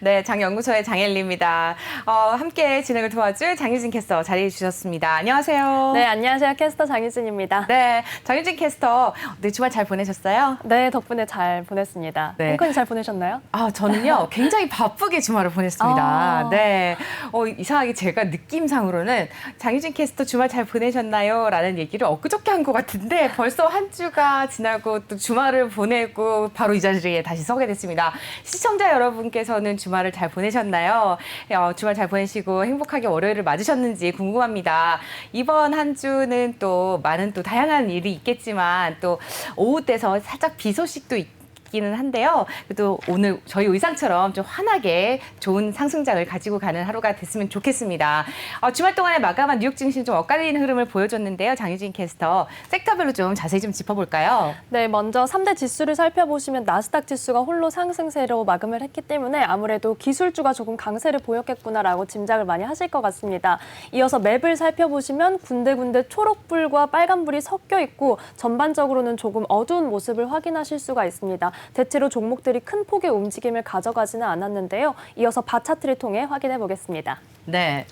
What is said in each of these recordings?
네, 장연구소의 장엘리입니다. 어, 함께 진행을 도와줄 장유진 캐스터 자리해 주셨습니다. 안녕하세요. 네, 안녕하세요. 캐스터 장희진입니다. 네, 장유진 캐스터, 네, 주말 잘 보내셨어요? 네, 덕분에 잘 보냈습니다. 네. 앵커님 잘 보내셨나요? 아, 저는요, 굉장히 바쁘게 주말을 보냈습니다. 아. 네. 어, 이상하게 제가 느낌상으로는 장유진 캐스터 주말 잘 보내셨나요? 라는 얘기를 엊그저께 한 것 같은데 벌써 한 주가 지나고 또 주말을 보내고 바로 이 자리에 다시 서게 됐습니다. 시청자 여러분께서는 주말을 잘 보내셨나요? 어, 주말 잘 보내시고 행복하게 월요일을 맞으셨는지 궁금합니다. 이번 한 주는 또 많은 또 다양한 일이 있겠지만 또 오후 때서 살짝 비 소식도 있 기는 한데요. 그래도 오늘 저희 의상처럼 좀 환하게 좋은 상승장을 가지고 가는 하루가 됐으면 좋겠습니다. 어, 주말 동안에 마감한 뉴욕 증시 좀 엇갈리는 흐름을 보여줬는데요. 장유진 캐스터 섹터별로 좀 자세히 좀 짚어볼까요? 네, 먼저 3대 지수를 살펴보시면 나스닥 지수가 홀로 상승세로 마감을 했기 때문에 아무래도 기술주가 조금 강세를 보였겠구나라고 짐작을 많이 하실 것 같습니다. 이어서 맵을 살펴보시면 군데군데 초록불과 빨간불이 섞여 있고 전반적으로는 조금 어두운 모습을 확인하실 수가 있습니다. 대체로 종목들이 큰 폭의 움직임을 가져가지는 않았는데요. 이어서 바차트를 통해 확인해 보겠습니다. 네.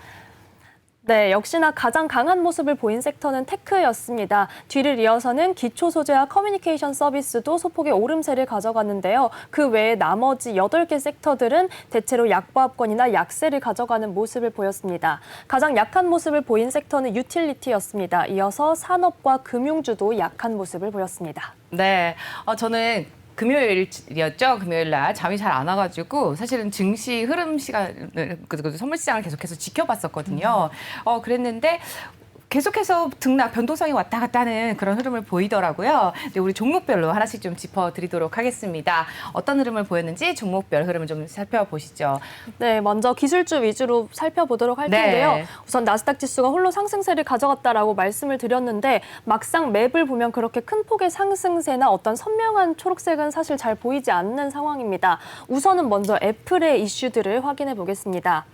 네, 역시나 가장 강한 모습을 보인 섹터는 테크였습니다. 뒤를 이어서는 기초 소재와 커뮤니케이션 서비스도 소폭의 오름세를 가져갔는데요. 그 외에 나머지 8개 섹터들은 대체로 약보합권이나 약세를 가져가는 모습을 보였습니다. 가장 약한 모습을 보인 섹터는 유틸리티였습니다. 이어서 산업과 금융주도 약한 모습을 보였습니다. 네. 어, 저는 금요일이었죠. 금요일 날 잠이 잘 안 와가지고 사실은 증시 흐름 시간을 그, 그 선물 시장을 계속해서 지켜봤었거든요. 어 그랬는데. 계속해서 등락 변동성이 왔다 갔다 하는 그런 흐름을 보이더라고요. 근데 우리 종목별로 하나씩 좀 짚어드리도록 하겠습니다. 어떤 흐름을 보였는지 종목별 흐름을 좀 살펴보시죠. 네, 먼저 기술주 위주로 살펴보도록 할 텐데요. 네. 우선 나스닥 지수가 홀로 상승세를 가져갔다라고 말씀을 드렸는데 막상 맵을 보면 그렇게 큰 폭의 상승세나 어떤 선명한 초록색은 사실 잘 보이지 않는 상황입니다. 우선은 먼저 애플의 이슈들을 확인해 보겠습니다.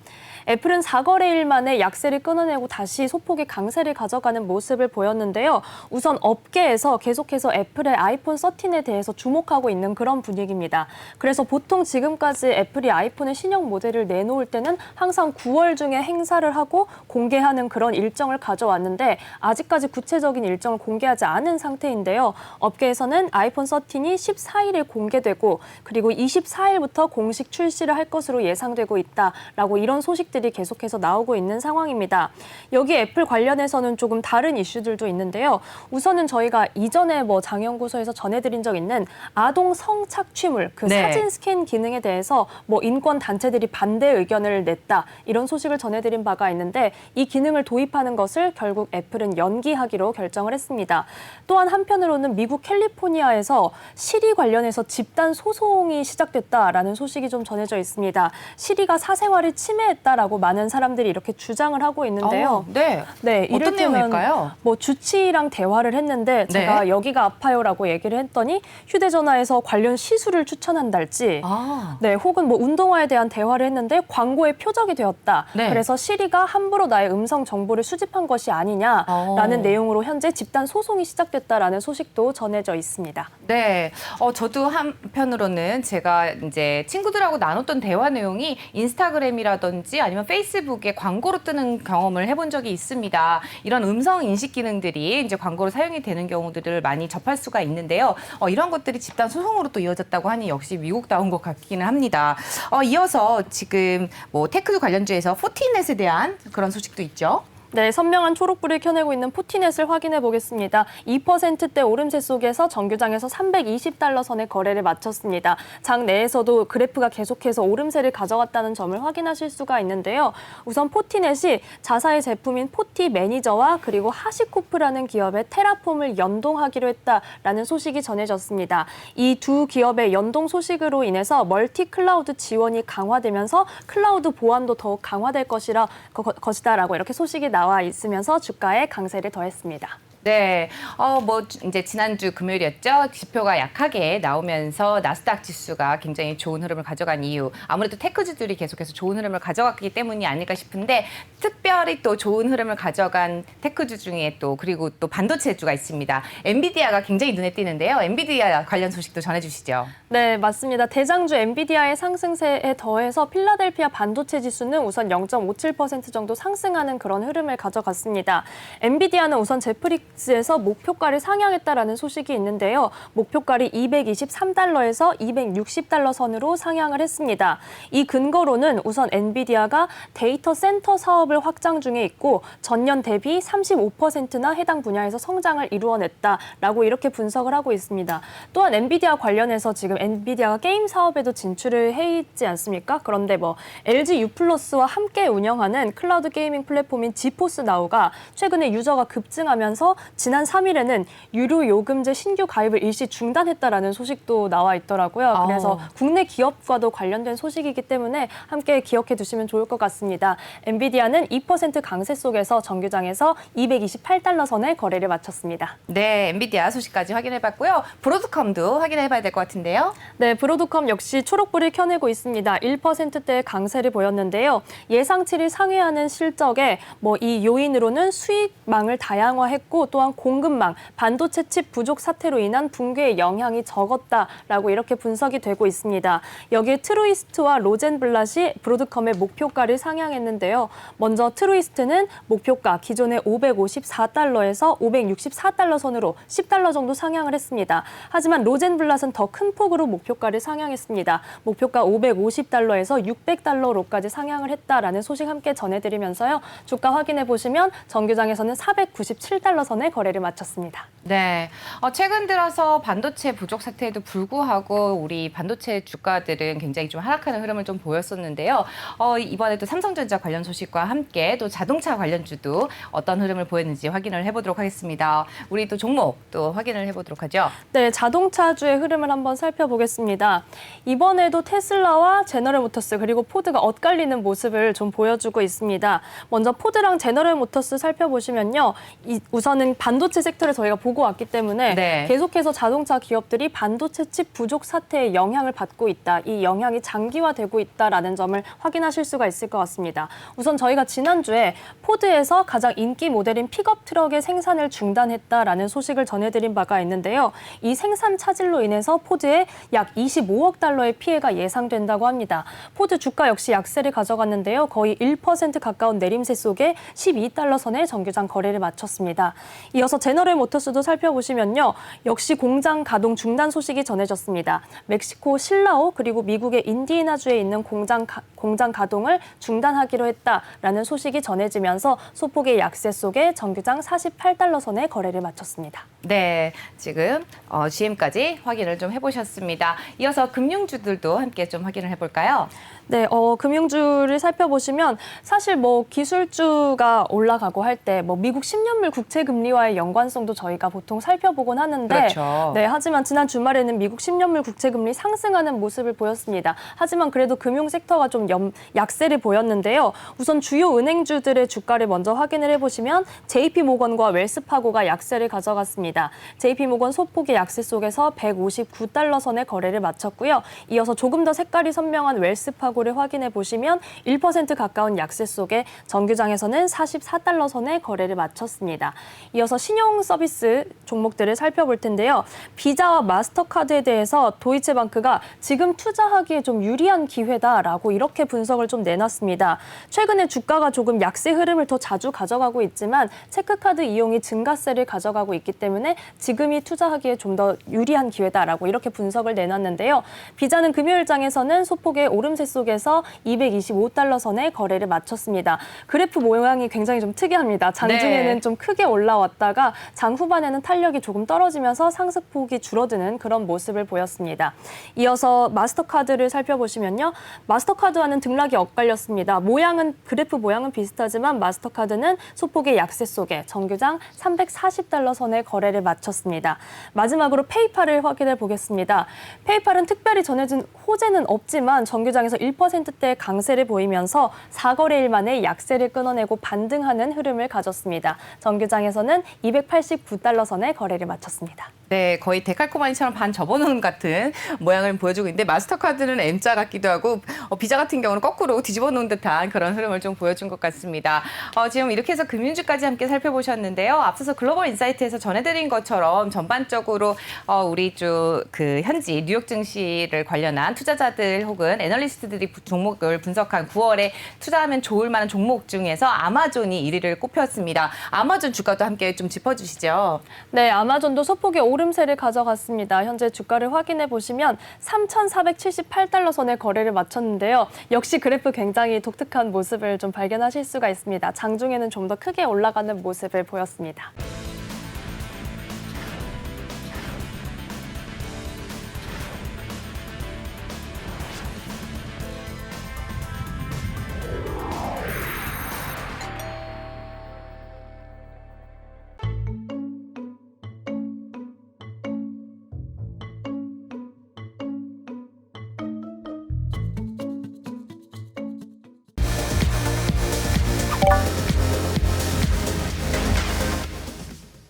애플은 4거래일 만에 약세를 끊어내고 다시 소폭의 강세를 가져가는 모습을 보였는데요. 우선 업계에서 계속해서 애플의 아이폰 13에 대해서 주목하고 있는 그런 분위기입니다. 그래서 보통 지금까지 애플이 아이폰의 신형 모델을 내놓을 때는 항상 9월 중에 행사를 하고 공개하는 그런 일정을 가져왔는데 아직까지 구체적인 일정을 공개하지 않은 상태인데요. 업계에서는 아이폰 13이 14일에 공개되고 그리고 24일부터 공식 출시를 할 것으로 예상되고 있다라고 이런 소식들이 계속해서 나오고 있는 상황입니다. 여기 애플 관련해서 는 조금 다른 이슈들도 있는데요. 우선은 저희가 이전에 뭐 장연구소에서 전해드린 적 있는 아동 성착취물 그 네. 사진 스캔 기능에 대해서 뭐 인권 단체들이 반대 의견을 냈다 이런 소식을 전해드린 바가 있는데 이 기능을 도입하는 것을 결국 애플은 연기하기로 결정을 했습니다. 또한 한편으로는 미국 캘리포니아에서 시리 관련해서 집단 소송이 시작됐다라는 소식이 좀 전해져 있습니다. 시리가 사생활을 침해했다라고 많은 사람들이 이렇게 주장을 하고 있는데요. 어, 네. 네, 이를 테면 내용일까요? 뭐 주치의랑 대화를 했는데 제가 네. 여기가 아파요라고 얘기를 했더니 휴대전화에서 관련 시술을 추천한달지 아. 네, 혹은 뭐 운동화에 대한 대화를 했는데 광고의 표적이 되었다. 네. 그래서 시리가 함부로 나의 음성 정보를 수집한 것이 아니냐라는 어. 내용으로 현재 집단 소송이 시작됐다라는 소식도 전해져 있습니다. 네, 어, 저도 한편으로는 제가 이제 친구들하고 나눴던 대화 내용이 인스타그램이라든지 아니면 페이스북에 광고로 뜨는 경험을 해본 적이 있습니다. 이런 음성 인식 기능들이 이제 광고로 사용이 되는 경우들을 많이 접할 수가 있는데요. 어, 이런 것들이 집단 소송으로 또 이어졌다고 하니 역시 미국다운 것 같기는 합니다. 어, 이어서 지금 뭐 테크 관련주에서 포티넷에 대한 그런 소식도 있죠. 네, 선명한 초록불을 켜내고 있는 포티넷을 확인해 보겠습니다. 2%대 오름세 속에서 정규장에서 320달러 선의 거래를 마쳤습니다. 장 내에서도 그래프가 계속해서 오름세를 가져갔다는 점을 확인하실 수가 있는데요. 우선 포티넷이 자사의 제품인 포티 매니저와 그리고 하시코프라는 기업의 테라폼을 연동하기로 했다라는 소식이 전해졌습니다. 이 두 기업의 연동 소식으로 인해서 멀티 클라우드 지원이 강화되면서 클라우드 보안도 더욱 강화될 것이라 거- 것이다라고 이렇게 소식이 나와 있으면서 주가에 강세를 더했습니다. 네, 어, 뭐, 주- 이제 지난주 금요일이었죠. 지표가 약하게 나오면서 나스닥 지수가 굉장히 좋은 흐름을 가져간 이유. 아무래도 테크주들이 계속해서 좋은 흐름을 가져갔기 때문이 아닐까 싶은데, 특별히 또 좋은 흐름을 가져간 테크주 중에 또, 그리고 또 반도체주가 있습니다. 엔비디아가 굉장히 눈에 띄는데요. 엔비디아 관련 소식도 전해주시죠. 네, 맞습니다. 대장주 엔비디아의 상승세에 더해서 필라델피아 반도체 지수는 우선 0.57% 정도 상승하는 그런 흐름을 가져갔습니다. 엔비디아는 우선 제프 릭스에서 목표가를 상향했다라는 소식이 있는데요. 목표가를 223달러에서 260달러 선으로 상향을 했습니다. 이 근거로는 우선 엔비디아가 데이터 센터 사업을 확장 중에 있고 전년 대비 35%나 해당 분야에서 성장을 이루어냈다라고 이렇게 분석을 하고 있습니다. 또한 엔비디아 관련해서 지금 엔비디아가 게임 사업에도 진출을 해 있지 않습니까? 그런데 뭐 LG U+와 함께 운영하는 클라우드 게이밍 플랫폼인 지포스 나우가 최근에 유저가 급증하면서 지난 3일에는 유료 요금제 신규 가입을 일시 중단했다라는 소식도 나와 있더라고요. 그래서 어. 국내 기업과도 관련된 소식이기 때문에 함께 기억해 두시면 좋을 것 같습니다. 엔비디아는 2% 강세 속에서 정규장에서 228달러 선에 거래를 마쳤습니다. 네, 엔비디아 소식까지 확인해봤고요. 브로드컴도 확인해봐야 될 것 같은데요. 네, 브로드컴 역시 초록불을 켜내고 있습니다. 1%대 강세를 보였는데요. 예상치를 상회하는 실적에 뭐 이 요인으로는 수익망을 다양화했고 또한 공급망, 반도체 칩 부족 사태로 인한 붕괴의 영향이 적었다라고 이렇게 분석이 되고 있습니다. 여기에 트루이스트와 로젠블랏이 브로드컴의 목표가를 상향했는데요. 먼저 트루이스트는 목표가 기존의 554달러에서 564달러 선으로 10달러 정도 상향을 했습니다. 하지만 로젠블랏은 더큰 폭으로 목표가를 상향했습니다. 목표가 550달러에서 600달러로까지 상향을 했다라는 소식 함께 전해드리면서요. 주가 확인해 보시면 정규장에서는 497달러 선에 거래를 마쳤습니다. 네. 어, 최근 들어서 반도체 부족 사태에도 불구하고 우리 반도체 주가들은 굉장히 좀 하락하는 흐름을 좀 보였었는데요. 어, 이번에도 삼성전자 관련 소식과 함께 또 자동차 관련주도 어떤 흐름을 보였는지 확인을 해보도록 하겠습니다. 우리 또 종목 또 확인을 해보도록 하죠. 네, 자동차주의 흐름을 한번 살펴보겠습니다. 이번에도 테슬라와 제너럴 모터스 그리고 포드가 엇갈리는 모습을 좀 보여주고 있습니다. 먼저 포드랑 제너럴 모터스 살펴보시면요. 이- 우선은 반도체 섹터를 저희가 보고 왔기 때문에 네. 계속해서 자동차 기업들이 반도체 칩 부족 사태에 영향을 받고 있다. 이 영향이 장기화되고 있다라는 점을 확인하실 수가 있을 것 같습니다. 우선 저희가 지난주에 포드에서 가장 인기 모델인 픽업 트럭의 생산을 중단했다라는 소식을 전해드린 바가 있는데요. 이 생산 차질로 인해서 포드에 약 25억 달러의 피해가 예상된다고 합니다. 포드 주가 역시 약세를 가져갔는데요. 거의 1% 가까운 내림세 속에 12달러 선의 정규장 거래를 마쳤습니다. 이어서 제너럴 모터스도 살펴보시면요. 역시 공장 가동 중단 소식이 전해졌습니다. 멕시코 실라오 그리고 미국의 인디애나주에 있는 공장 가, 공장 가동을 중단하기로 했다라는 소식이 전해지면서 소폭의 약세 속에 정규장 48달러 선의 거래를 마쳤습니다. 네, 지금 어, GM까지 확인을 좀 해보셨습니다. 이어서 금융주들도 함께 좀 확인을 해볼까요? 네, 어, 금융주를 살펴보시면 사실 뭐 기술주가 올라가고 할 때 뭐 미국 10년물 국채 금리 와의 연관성도 저희가 보통 살펴보곤 하는데 그렇죠. 네, 하지만 지난 주말에는 미국 10년물 국채 금리 상승하는 모습을 보였습니다. 하지만 그래도 금융 섹터가 좀 염, 약세를 보였는데요. 우선 주요 은행주들의 주가를 먼저 확인을 해 보시면 JP 모건과 웰스파고가 약세를 가져갔습니다. JP 모건 소폭의 약세 속에서 159달러 선의 거래를 마쳤고요. 이어서 조금 더 색깔이 선명한 웰스파고를 확인해 보시면 1% 가까운 약세 속에 정규장에서는 44달러 선의 거래를 마쳤습니다. 이 어서 신용 서비스 종목들을 살펴볼 텐데요. 비자와 마스터카드에 대해서 도이체방크가 지금 투자하기에 좀 유리한 기회다라고 이렇게 분석을 좀 내놨습니다. 최근에 주가가 조금 약세 흐름을 더 자주 가져가고 있지만 체크카드 이용이 증가세를 가져가고 있기 때문에 지금이 투자하기에 좀 더 유리한 기회다라고 이렇게 분석을 내놨는데요. 비자는 금요일장에서는 소폭의 오름세 속에서 225달러 선의 거래를 마쳤습니다. 그래프 모양이 굉장히 좀 특이합니다. 장중에는 네. 좀 크게 올라 왔다가 장 후반에는 탄력이 조금 떨어지면서 상승폭이 줄어드는 그런 모습을 보였습니다. 이어서 마스터카드를 살펴보시면요. 마스터카드와는 등락이 엇갈렸습니다. 모양은 그래프 모양은 비슷하지만 마스터카드는 소폭의 약세 속에 정규장 340달러 선의 거래를 마쳤습니다. 마지막으로 페이팔을 확인해 보겠습니다. 페이팔은 특별히 전해진 호재는 없지만 정규장에서 1%대 강세를 보이면서 4거래일 만에 약세를 끊어내고 반등하는 흐름을 가졌습니다. 정규장에서는 289달러 선에 거래를 마쳤습니다. 네, 거의 데칼코마니처럼 반 접어놓은 같은 모양을 보여주고 있는데 마스터카드는 M자 같기도 하고 어, 비자 같은 경우는 거꾸로 뒤집어 놓은 듯한 그런 흐름을 좀 보여준 것 같습니다. 어, 지금 이렇게 해서 금융주까지 함께 살펴보셨는데요. 앞서서 글로벌 인사이트에서 전해드린 것처럼 전반적으로 어, 우리 쪽그 현지 뉴욕 증시를 관련한 투자자들 혹은 애널리스트들이 부- 종목을 분석한 9월에 투자하면 좋을 만한 종목 중에서 아마존이 1위를 꼽혔습니다. 아마존 주가도 함께 좀 짚어주시죠. 네, 아마존도 소폭의 오름세를 가져갔습니다. 현재 주가를 확인해 보시면 3,478달러 선에 거래를 마쳤는데요. 역시 그래프 굉장히 독특한 모습을 좀 발견하실 수가 있습니다. 장중에는 좀 더 크게 올라가는 모습을 보였습니다.